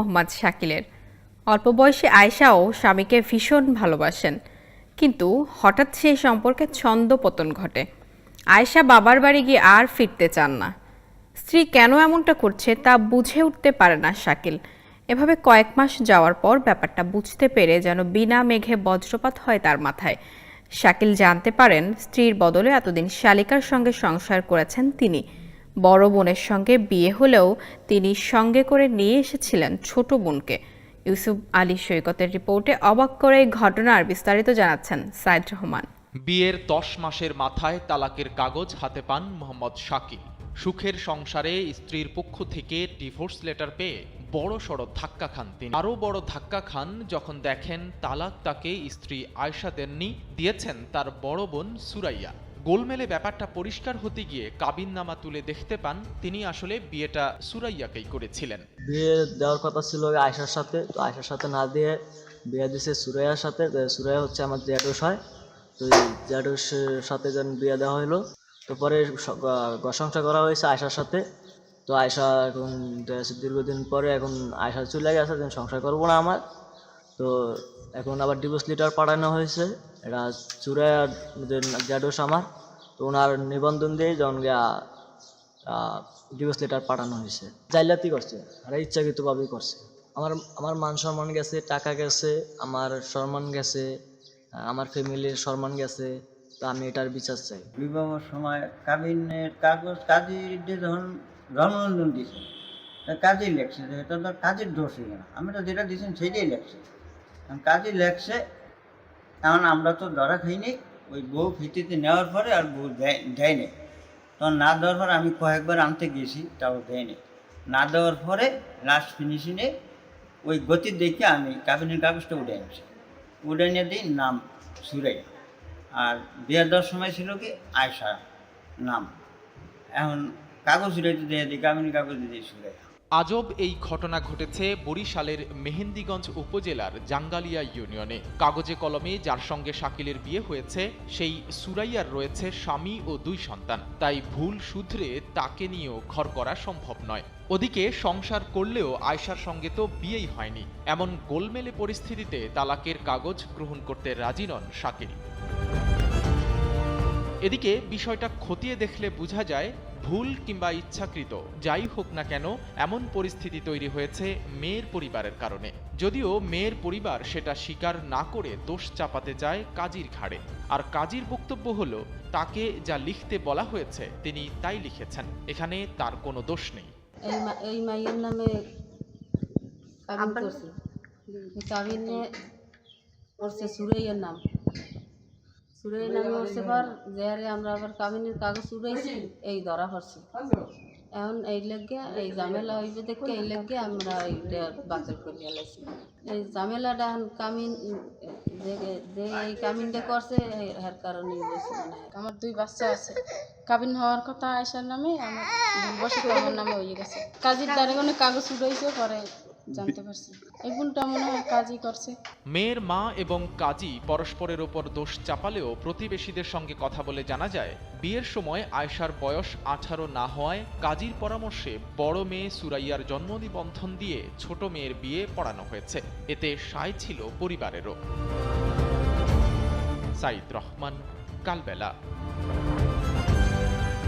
মোহাম্মদ শাকিলের। অল্প বয়সী আয়শাও স্বামীকে ভীষণ ভালোবাসেন। কিন্তু হঠাৎ সেই সম্পর্কে ছন্দ পতন ঘটে। আয়শা বাবার বাড়ি গিয়ে আর ফিরতে চান না। স্ত্রী কেন এমনটা করছে তা বুঝে উঠতে পারে না শাকিল। এভাবে কয়েক মাস যাওয়ার পর ব্যাপারটা বুঝতে পেরে যেন বিনা মেঘে বজ্রপাত হয় তার মাথায়। শাকিল জানতে পারেন স্ত্রীর বদলে এতদিন শালিকার সঙ্গে সংসার করেছেন তিনি। বড় বোনের সঙ্গে বিয়ে হলেও তিনি সঙ্গে করে নিয়ে এসেছিলেন ছোট বোনকে। ইউসুফ আলী সৈকতের রিপোর্টে অবাক করে এই ঘটনার বিস্তারিত জানাচ্ছেন সাইদ রহমান। বিয়ের দশ মাসের মাথায় তালাকের কাগজ হাতে পান মোহাম্মদ শাকিল। সুখের সংসারে স্ত্রীর পক্ষ থেকে ডিভোর্স লেটার পেয়ে বড় সড় ধাক্কা খান তিনি। আরও বড় ধাক্কা খান যখন দেখেন তালাক তাকে স্ত্রী আয়সা দেননি, দিয়েছেন তার বড় বোন সুরাইয়া। গোলমেলে ব্যাপারটা পরিষ্কার হতে গিয়ে কাবিন নামা তুলে দেখতে পান, তিনি আসলে বিয়েটা সুরাইয়াকেই করেছিলেন। বিয়ে দেওয়ার কথা ছিল আয়সার সাথে, তো আয়সার সাথে না দিয়ে বিয়ে দিছে সুরাইয়ার সাথে সুরাইয়া হচ্ছে আমার জ্যাডোস হয়। তো জ্যাডোসের সাথে যেন বিয়ে দেওয়া হলো তো পরে স- গ- ঘর সংসার করা হয়েছে আয়সার সাথে। তো আয়সা এখন দীর্ঘদিন পরে এখন আয়সা চলে গেছে সংসার করব না আমার। তো এখন আবার ডিভোর্স লেটার পাঠানো হয়েছে। এটা সুরাইয়ার যে জ্যাডোস আমার তো ওনার নিবন্ধন দিয়ে যখন ডিভোর্স লেটার পাঠানো হয়েছে। জাইলাতি করছে, আর ইচ্ছাকৃতভাবেই করছে। আমার আমার মান সম্মান গেছে, টাকা গেছে, আমার সম্মান গেছে আমার ফ্যামিলির সম্মান গেছে, তো আমি এটার বিচার চাই। বিবাহের সময় কাবিনের কাগজ কাজীদের যখন জন্মদিন দিয়েছে তা কাজী লেখছে, এটা তো কাজের দোষ না। আমি তো যেটা দিয়েছেন, সেইটাই লেখছে। কাজী লেখছে এখন আমরা তো ধরা খাইনি, ওই বউ ফিতিতে নেওয়ার পরে আর বউ দেয় দেয়নি তখন না দেওয়ার পরে আমি কয়েকবার আনতে গেছি তাও দেয়নি না দেওয়ার পরে লাস্ট ফিনিশিংয়ে ওই গতি দেখে আমি কাবিনের কাগজটা উঠে আনছি উঠে নিয়ে দিই, নাম সুরে আর বিয়ে দেওয়ার সময় ছিল কি আয়সা নাম। এখন কাগজ উড়াইতে দিয়ে দিই কামিনী কাগজ দিয়ে সুরে আজব এই ঘটনা ঘটেছে বরিশালের মেহেন্দিগঞ্জ উপজেলার জাঙ্গালিয়া ইউনিয়নে। কাগজে কলমে যার সঙ্গে শাকিলের বিয়ে হয়েছে, সেই সুরাইয়ার রয়েছে স্বামী ও দুই সন্তান। তাই ভুল শুধরে তাকে নিয়েও ঘর করা সম্ভব নয়। ওদিকে সংসার করলেও আয়সার সঙ্গে তো বিয়েই হয়নি। এমন গোলমেলে পরিস্থিতিতে তালাকের কাগজ গ্রহণ করতে রাজি নন শাকিল। এদিকে বিষয়টা খতিয়ে দেখলে বোঝা যায় ভুল কিংবা ইচ্ছাকৃত যাই হোক না কেন এমন পরিস্থিতি তৈরি হয়েছে মেয়ের পরিবারের কারণে। যদিও মেয়ের পরিবার সেটা স্বীকার না করে দোষ চাপাতে যায় কাজীর ঘাড়ে। আর কাজীর বক্তব্য হলো তাকে যা লিখতে বলা হয়েছে তিনি তাই লিখেছেন। এখানে তার কোনো দোষ নেই। এই মাইয়ের নামে কাবিন করছে। কাবিনে করছে সুরাইয়ের নাম। সুরাইয়ের নামে করছে পর যে আমরা আবার কাবিনের কাগজ উড়াইছি এই ধরা পড়ছে। এখন এই লেগে এই ঝামেলা হইবে দেখে এই লেগে আমরা এইটা বাতিল করে গেলাইছি এই ঝামেলাটা এখন কামিন যে যে এই কামিনটা করছে এই- এর কারণে হয়েছে মানে। আমার দুই বাচ্চা আছে। কাবিন হওয়ার কথা আয়সার নামে আমার আমার নামে হয়ে গেছে। কাজের দ্বারা কোনো কাগজ উঠাইছে পরে জানতে পারছি। এই ভুলটা মনে হয় কাজই করছে। মেয়ের মা এবং কাজী পরস্পরের ওপর দোষ চাপালেও প্রতিবেশীদের সঙ্গে কথা বলে জানা যায় বিয়ের সময় আয়সার বয়স আঠারো না হওয়ায় কাজীর পরামর্শে বড় মেয়ে সুরাইয়ার জন্ম নিবন্ধন দিয়ে ছোট মেয়ের বিয়ে পড়ানো হয়েছে। এতে সায় ছিল পরিবারেরও। সাইদ রহমান কালবেলা।